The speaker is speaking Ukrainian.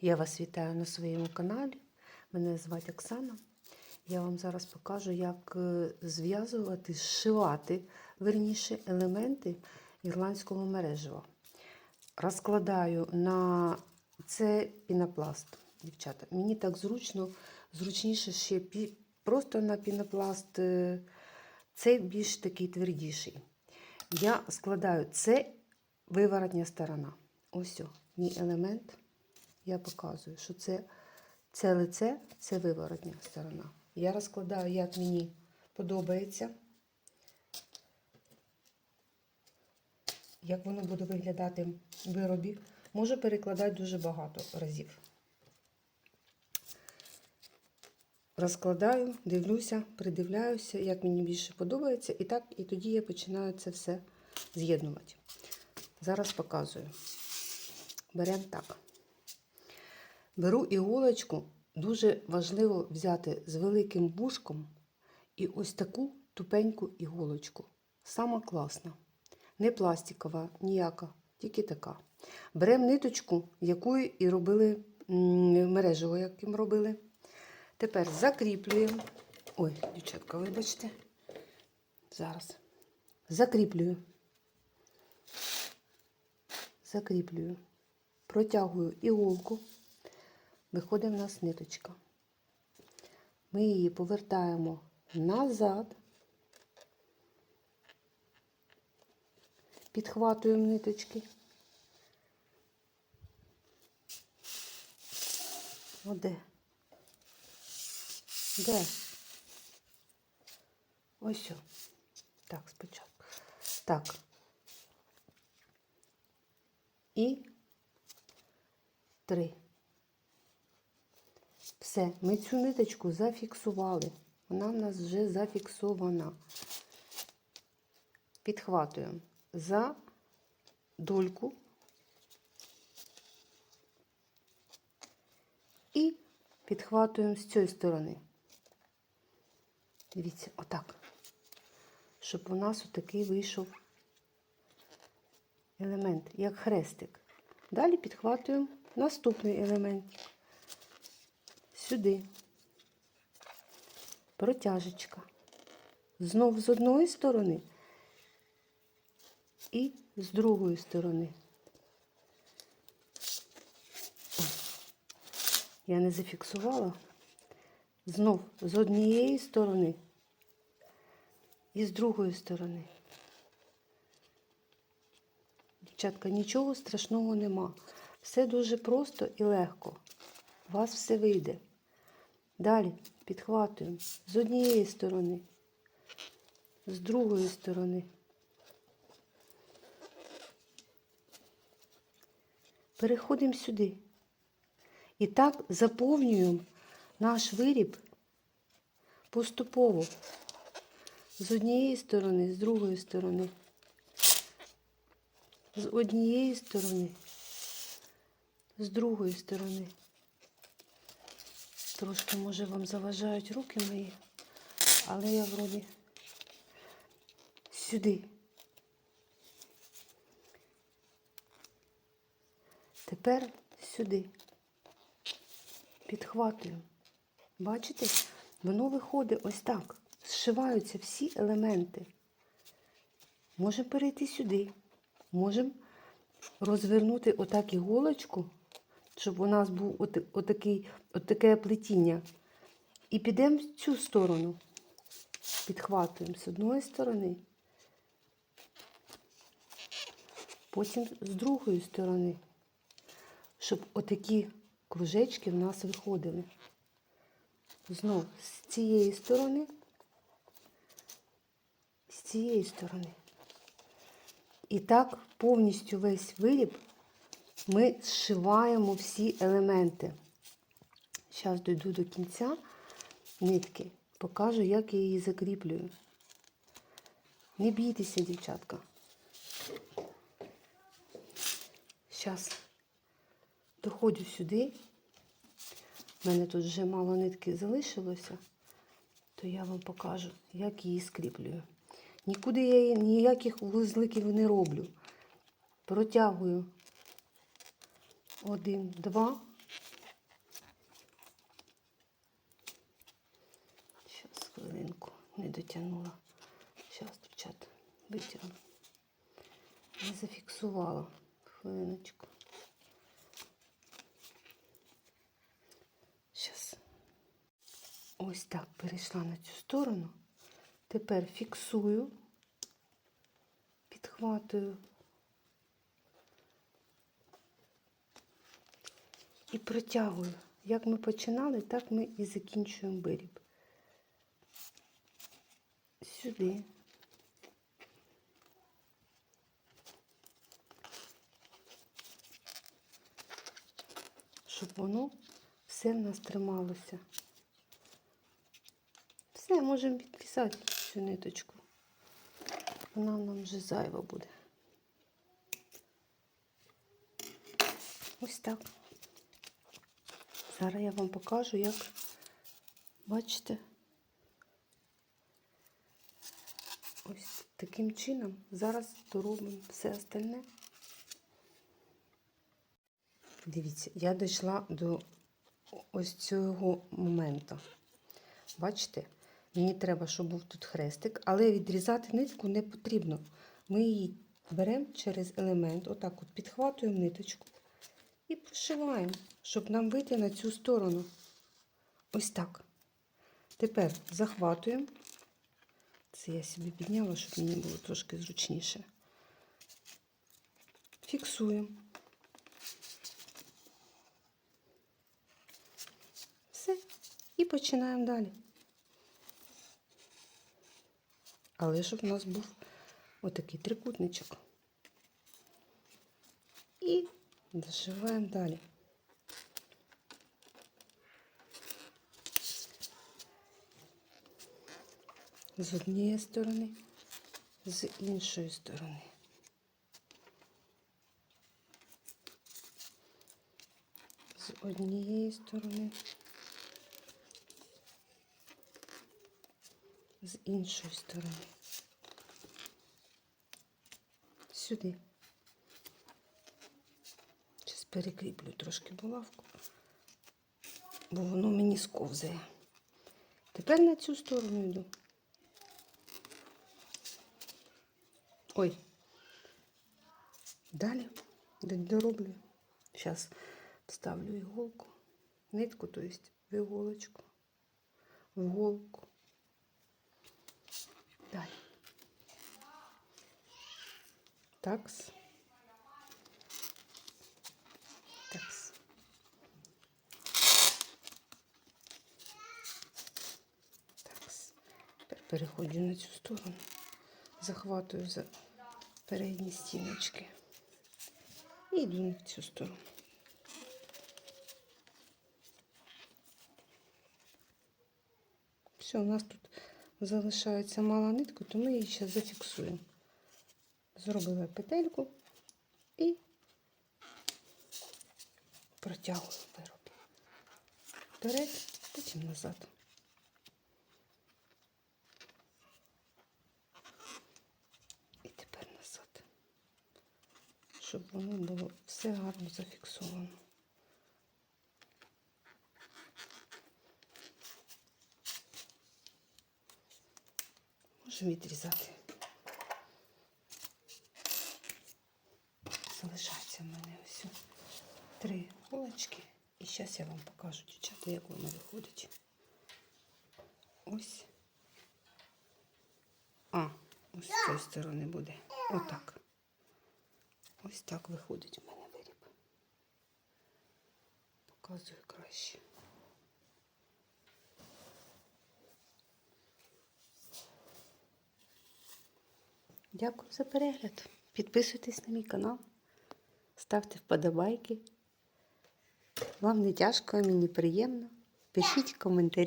Я вас вітаю на своєму каналі. Мене звати Оксана. Я вам зараз покажу, як е, зв'язувати, зшивати верніше елементи ірландського мережева. Розкладаю на це пінопласт, дівчата. Мені так зручно, зручніше ще просто на пінопласт. е, Цей більш такий твердіший. Я складаю це виворотня сторона. Ось мій елемент. Я показую, що це, це лице, це виворотня сторона. Я розкладаю, як мені подобається, як воно буде виглядати в виробі. Можу перекладати дуже багато разів. Розкладаю, дивлюся, придивляюся, як мені більше подобається. І так, і тоді я починаю це все з'єднувати. Зараз показую. Беремо так. Беру іголочку, дуже важливо взяти з великим вушком і ось таку тупеньку іголочку. Сама класна. Не пластикова, ніяка, тільки така. Беремо ниточку, якою і робили мережево, яким робили. Тепер закріплюємо. Ой, дівчатка, вибачте. Зараз. Закріплюю. Закріплюю. Протягую іголку. Виходить в нас ниточка. Ми її повертаємо назад, підхватуємо ниточки. О, де? Ось. Так, спочатку. Так. І три. Все, ми цю ниточку зафіксували. Вона в нас вже зафіксована. Підхватуємо за дольку і підхватуємо з цієї сторони. Дивіться, отак. Щоб у нас отакий вийшов елемент, як хрестик. Далі підхватуємо наступний елемент. Сюди. Протяжечка. Знов з одної сторони і з другої сторони. Я не зафіксувала. Знов з однієї сторони і з другої сторони. Дівчатка, нічого страшного нема. Все дуже просто і легко. У вас все вийде. Далі підхватуємо з однієї сторони, з другої сторони. Переходимо сюди. І так заповнюємо наш виріб поступово. З однієї сторони, з другої сторони. З однієї сторони, з другої сторони. Трошки, може, вам заважають руки мої, але я вроді сюди. Тепер сюди. Підхватуємо. Бачите? Воно виходить ось так. Зшиваються всі елементи. Можемо перейти сюди. Можемо розвернути отак іголочку, щоб у нас був от, отакий, отаке плетіння. І підемо в цю сторону. Підхватуємо з одної сторони. Потім з другої сторони. Щоб отакі кружечки в нас виходили. Знов з цієї сторони, з цієї сторони. І так повністю весь виріб ми зшиваємо всі елементи. Зараз дойду до кінця нитки, покажу, як я її закріплюю. Не бійтеся, дівчатка. Зараз доходжу сюди. У мене тут вже мало нитки залишилося, то я вам покажу, як її скріплюю. Нікуди я її- ніяких вузликів не роблю. Протягую один, два. Зараз, хвилинку, не дотягнула. Зараз, дівчат витягну. Не зафіксувала. Хвилиночку. Зараз. Ось так перейшла на цю сторону. Тепер фіксую, підхватую і протягую. Як ми починали, так ми і закінчуємо виріб. Сюди. Щоб воно все в нас трималося. Все, можемо відрізати цю ниточку. Вона нам вже зайва буде. Ось так. Зараз я вам покажу, як, бачите, ось таким чином зараз доробимо все остальне. Дивіться, я дійшла до ось цього моменту. Бачите, мені треба, щоб був тут хрестик, але відрізати нитку не потрібно. Ми її беремо через елемент, отак от підхватуємо ниточку і прошиваємо, щоб нам вийти на цю сторону. Ось так. Тепер захватуємо. Це я собі підняла, щоб мені було трошки зручніше. Фіксуємо. Все. І починаємо далі. Але щоб у нас був отакий трикутничок. І зашиваємо далі. З однієї сторони, з іншої сторони. З однієї сторони, з іншої сторони. Сюди. Перекріплю трошки булавку, бо воно мені сковзає. Тепер на цю сторону йду. Ой. Далі дороблю. Зараз вставлю іголку, нитку, то есть в іголочку, в голку. Далі. Такс. Такс. Тепер переходжу на цю сторону. Захватую за передні стіночки. І йду в цю сторону. Все, у нас тут залишається мала нитка, то ми її зараз зафіксуємо. Зробила петельку і протягую вироб. Вперед, потім назад. І тепер назад. Щоб воно було все гарно зафіксовано. Можемо відрізати. Залишається в мене ось три голочки. І зараз я вам покажу, дівчата, як воно виходить. Ось. А, ось з цієї сторони буде. Отак. Ось так виходить в мене виріб. Показую краще. Дякую за перегляд. Підписуйтесь на мій канал, ставте вподобайки. Вам не тяжко, мені приємно. Пишіть коментарі.